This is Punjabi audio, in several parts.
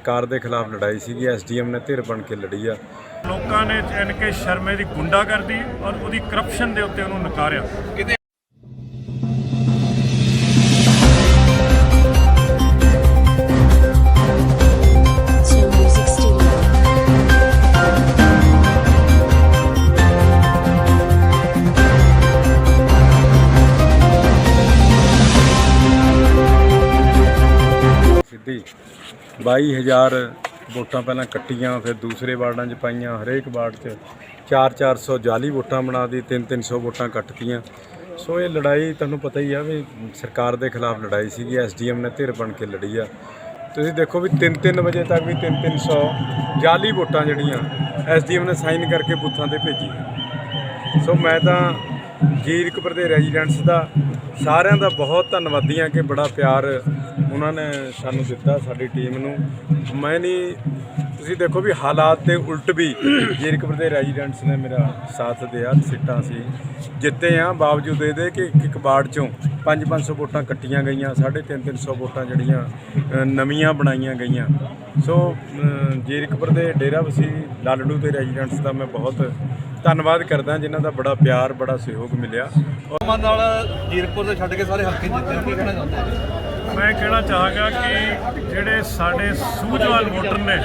ਸਰਕਾਰ ਦੇ ਖਿਲਾਫ ਲੜਾਈ ਸੀਗੀ ਐਸਡੀਐਮ ਨੇ ਧਿਰ ਬਣ ਕੇ ਲੜੀ ਆ ਲੋਕਾਂ ਨੇ ਐਨ ਕੇ ਸ਼ਰਮੇ ਦੀ ਗੁੰਡਾਗਰਦੀ ਔਰ ਉਹਦੀ ਕਰਪਸ਼ਨ ਦੇ ਉੱਤੇ ਉਹਨੂੰ ਨਕਾਰਿਆ. ਸਿੱਧੀ 22000 ਵੋਟਾਂ ਪਹਿਲਾਂ ਕੱਟੀਆਂ, ਫਿਰ ਦੂਸਰੇ ਵਾਰਡਾਂ 'ਚ ਪਾਈਆਂ, ਹਰੇਕ ਵਾਰਡ 'ਚ 4-400 ਜਾਲੀ ਵੋਟਾਂ ਬਣਾ ਦੀ 3-300 ਵੋਟਾਂ ਕੱਟਤੀਆਂ ਸੋ ਇਹ ਲੜਾਈ ਤੁਹਾਨੂੰ ਪਤਾ ਹੀ ਆ ਵੀ ਸਰਕਾਰ ਦੇ ਖਿਲਾਫ ਲੜਾਈ ਸੀਗੀ ਐਸਡੀਐਮ ਨੇ ਧਿਰ ਬਣ ਕੇ ਲੜੀ ਆ। ਤੁਸੀਂ ਦੇਖੋ ਵੀ 3-3 ਵਜੇ ਤੱਕ ਵੀ 3-300 ਜਾਲੀ ਵੋਟਾਂ ਜਿਹੜੀਆਂ ਐਸਡੀਐਮ ਨੇ ਸਾਈਨ ਕਰਕੇ ਬੂਥਾਂ ਤੇ ਭੇਜੀ ਸੋ ਮੈਂ ਤਾਂ ਜੀਰਕਪੁਰ ਦੇ ਰੈਜ਼ੀਡੈਂਟਸ ਦਾ ਸਾਰਿਆਂ ਦਾ ਬਹੁਤ ਧੰਨਵਾਦੀ ਹਾਂ ਕਿ ਬੜਾ ਪਿਆਰ ਉਹਨਾਂ ਨੇ ਸਾਨੂੰ ਦਿੱਤਾ ਸਾਡੀ ਟੀਮ ਨੂੰ। ਮੈਂ ਨਹੀਂ, ਤੁਸੀਂ ਦੇਖੋ ਵੀ ਹਾਲਾਤ ਦੇ ਉਲਟ ਵੀ ਜੀਰਕਪੁਰ ਦੇ ਰੈਜ਼ੀਡੈਂਟਸ ਨੇ ਮੇਰਾ ਸਾਥ ਦਿਆ, ਸਿੱਟਾਂ ਸੀ। ਜਿੱਤੇ ਆ, ਬਾਵਜੂਦ ਇਹਦੇ ਕਿ ਇੱਕ ਇੱਕ ਵਾਰਡ ਚੋਂ 5-500 ਵੋਟਾਂ ਕੱਟੀਆਂ ਗਈਆਂ 350 ਵੋਟਾਂ ਜਿਹੜੀਆਂ ਨਵੀਆਂ ਬਣਾਈਆਂ ਗਈਆਂ। ਸੋ ਜੀਰਕਪੁਰ ਦੇ ਡੇਰਾ ਵਸੀ ਲਾਲੜੂ ਦੇ ਰੈਜ਼ੀਡੈਂਟਸ ਦਾ ਮੈਂ ਬਹੁਤ ਧੰਨਵਾਦ ਕਰਦਾ, ਜਿਨ੍ਹਾਂ ਦਾ ਬੜਾ ਪਿਆਰ, ਬੜਾ ਸਹਿਯੋਗ ਮਿਲਿਆ। ਮਨ ਨਾਲ ਜੀਰਕਪੁਰ ਦੇ ਛੱਡ ਕੇ ਸਾਰੇ ਹਲਕੇ ਜਿੱਤੇ ਹੋ ਕੀ ਕਹਿਣਾ ਚਾਹੁੰਦੇ ਮੈਂ ਕਹਿਣਾ ਚਾਹਾਂਗਾ ਕਿ ਜਿਹੜੇ ਸਾਡੇ ਸੂਝਵਾਨ ਵੋਟਰ ਨੇ,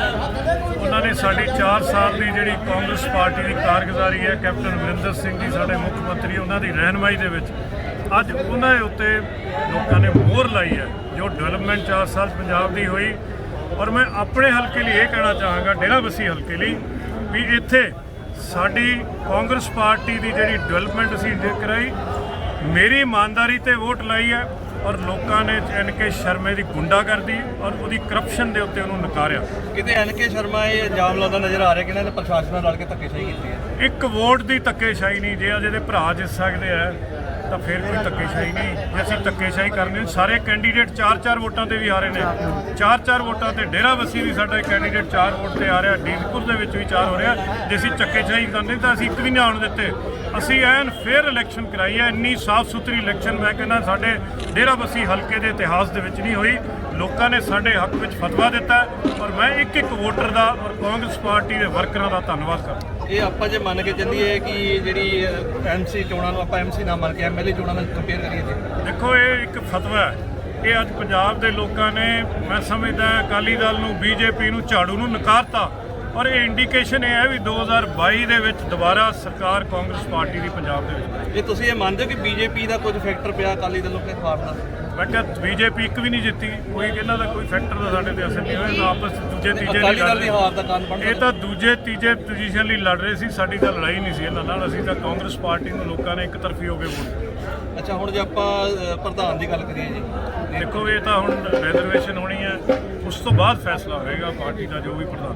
ਉਹਨਾਂ ਨੇ ਸਾਡੀ 4 ਸਾਲ ਦੀ ਜਿਹੜੀ ਕਾਂਗਰਸ ਪਾਰਟੀ ਦੀ ਕਾਰਗੁਜ਼ਾਰੀ ਹੈ, ਕੈਪਟਨ ਅਮਰਿੰਦਰ ਸਿੰਘ ਜੀ ਸਾਡੇ ਮੁੱਖ ਮੰਤਰੀ, ਉਹਨਾਂ ਦੀ ਰਹਿਨਮਾਈ ਦੇ ਵਿੱਚ, ਅੱਜ ਉਹਨਾਂ ਦੇ ਉੱਤੇ ਲੋਕਾਂ ਨੇ ਮੋਹਰ ਲਾਈ ਹੈ, ਜੋ ਡਿਵੈਲਪਮੈਂਟ 4 ਸਾਲ ਪੰਜਾਬ ਦੀ ਹੋਈ। ਔਰ ਮੈਂ ਆਪਣੇ ਹਲਕੇ ਲਈ ਇਹ ਕਹਿਣਾ ਚਾਹਾਂਗਾ, ਡੇਰਾ ਬਸੀ ਹਲਕੇ ਲਈ, ਵੀ ਇੱਥੇ ਸਾਡੀ ਕਾਂਗਰਸ ਪਾਰਟੀ ਦੀ ਜਿਹੜੀ ਡਿਵੈਲਪਮੈਂਟ ਅਸੀਂ ਕਰਾਈ ਮੇਰੀ ਇਮਾਨਦਾਰੀ ਤੇ ਵੋਟ ਲਾਈ ਹੈ ਔਰ ਲੋਕਾਂ ਨੇ ਐਨ ਕੇ ਸ਼ਰਮੇ ਦੀ ਗੁੰਡਾਗਰਦੀ ਔਰ ਉਹਦੀ ਕਰਪਸ਼ਨ ਦੇ ਉੱਤੇ ਉਹਨੂੰ ਨਕਾਰਿਆ। ਕਿਤੇ ਐਨਕੇ ਸ਼ਰਮਾ ਇਹ ਇਲਜ਼ਾਮ ਲਾਉਂਦਾ ਨਜ਼ਰ ਆ ਰਿਹਾ ਕਿ ਇਹਨਾਂ ਨੇ ਪ੍ਰਸ਼ਾਸਨ ਨਾਲ ਰਲ ਕੇ ਧੱਕੇਸ਼ਾਹੀ ਕੀਤੀ ਹੈ? ਇੱਕ ਵੋਟ ਦੀ ਧੱਕੇਸ਼ਾਹੀ ਨਹੀਂ ਜੇ ਅਜੇ ਦੇ ਭਰਾ ਜਿੱਤ ਸਕਦੇ ਆ ਤਾਂ ਫਿਰ ਕੋਈ ਧੱਕੇਸ਼ਾਹੀ ਨਹੀਂ। ਜੇ ਅਸੀਂ ਧੱਕੇਸ਼ਾਹੀ ਕਰਨੀ ਸਾਰੇ ਕੈਂਡੀਡੇਟ 4-4 ਵੋਟਾਂ ਤੇ ਵੀ ਆ ਰਹੇ ਨੇ 4-4 ਵੋਟਾਂ ਤੇ ਡੇਰਾ ਵਸੀ ਵੀ ਸਾਡਾ ਕੈਂਡੀਡੇਟ 4 ਵੋਟ ਤੇ ਆ ਰਿਹਾ ਡੀਜ਼ਪੁਰ ਦੇ ਵਿੱਚ ਵੀ 4 ਹੋ ਰਿਹਾ। ਜੇ ਅਸੀਂ ਧੱਕੇਸ਼ਾਹੀ ਕਰਨੀ ਤਾਂ ਅਸੀਂ ਇੱਕ ਵੀ ਨਹੀਂ ਆਉਣ ਦਿੱਤੇ। ਅਸੀਂ ਐਨ ਫੇਅਰ ਇਲੈਕਸ਼ਨ ਕਰਾਈ ਹੈ, ਇੰਨੀ ਸਾਫ਼ ਸੁਥਰੀ ਇਲੈਕਸ਼ਨ ਮੈਂ ਕਹਿੰਦਾ ਸਾਡੇ ਡੇਰਾ ਬਸੀ ਹਲਕੇ ਦੇ ਇਤਿਹਾਸ ਦੇ ਵਿੱਚ ਨਹੀਂ ਹੋਈ। ਲੋਕਾਂ ਨੇ ਸਾਡੇ ਹੱਕ ਵਿੱਚ ਫਤਵਾ ਦਿੱਤਾ ਔਰ ਮੈਂ ਇੱਕ ਇੱਕ ਵੋਟਰ ਦਾ ਔਰ ਕਾਂਗਰਸ ਪਾਰਟੀ ਦੇ ਵਰਕਰਾਂ ਦਾ ਧੰਨਵਾਦ ਕਰਦਾ। ਇਹ ਆਪਾਂ ਜੇ ਮੰਨ ਕੇ ਚੱਲੀਏ ਕਿ ਜਿਹੜੀ ਐਮਸੀ ਚੋਣਾਂ ਨੂੰ ਆਪਾਂ ਐਮਸੀ ਨਾ ਮੰਨ ਕੇ ਐਮਐਲਏ ਚੋਣਾਂ ਨਾਲ ਕੰਪੇਅਰ ਕਰੀਏ ਤੇ ਦੇਖੋ, ਇਹ ਇੱਕ ਫਤਵਾ ਹੈ ਇਹ ਅੱਜ ਪੰਜਾਬ ਦੇ ਲੋਕਾਂ ਨੇ, ਮੈਂ ਸਮਝਦਾ ਅਕਾਲੀ ਦਲ ਨੂੰ, ਬੀਜੇਪੀ ਨੂੰ, ਝਾੜੂ ਨੂੰ ਨਕਾਰਤਾ। ਔਰ ਇਹ ਇੰਡੀਕੇਸ਼ਨ ਇਹ ਹੈ ਵੀ 2022 ਦੇ ਵਿੱਚ ਦੁਬਾਰਾ ਸਰਕਾਰ ਕਾਂਗਰਸ ਪਾਰਟੀ ਦੀ ਪੰਜਾਬ ਦੇ ਵਿੱਚ ਇਹ ਤੁਸੀਂ ਇਹ ਮੰਨਦੇ ਹੋ ਕਿ ਬੀਜੇਪੀ ਦਾ ਕੁਝ ਫੈਕਟਰ ਪਿਆ ਅਕਾਲੀ ਦਲੋਂ ਕੇ ਖਿਲਾਫ ਦਾ ਮੈਂ ਕਿਹਾ ਬੀਜੇਪੀ ਇੱਕ ਵੀ ਨਹੀਂ ਜਿੱਤੀ ਕੋਈ ਇਹਨਾਂ ਦਾ ਕੋਈ ਫੈਕਟਰ ਦਾ ਸਾਡੇ ਤੇ ਅਸਰ ਨਹੀਂ ਹੋਇਆ ਨਾ ਆਪਸ ਦੂਜੇ ਤੀਜੇ ਅਕਾਲੀ ਦਲ ਦੀ ਹਾਰ ਦਾ ਕਾਰਨ ਬਣ ਇਹ ਤਾਂ ਦੂਜੇ ਤੀਜੇ ਪੋਜੀਸ਼ਨ ਲਈ ਲੜ ਰਹੇ ਸੀ ਸਾਡੀ ਤਾਂ ਲੜਾਈ ਨਹੀਂ ਸੀ ਇਹਨਾਂ ਨਾਲ ਅਸੀਂ ਤਾਂ ਕਾਂਗਰਸ ਪਾਰਟੀ ਨੂੰ ਲੋਕਾਂ ਨੇ ਇੱਕ ਤਰਫੀ ਹੋ ਕੇ ਵੋਟ ਦਿੱਤੀ। ਅੱਛਾ ਹੁਣ ਜੇ ਆਪਾਂ ਅ, ਪ੍ਰਧਾਨ ਦੀ ਗੱਲ ਕਰੀਏ ਜੀ। ਦੇਖੋ ਇਹ ਤਾਂ ਹੁਣ ਰਿਜ਼ਰਵੇਸ਼ਨ ਹੋਣੀ ਹੈ। ਉਸ ਤੋਂ ਬਾਅਦ ਫੈਸਲਾ ਹੋਏਗਾ ਪਾਰਟੀ ਦਾ ਜੋ ਵੀ ਪ੍ਰਧਾਨ।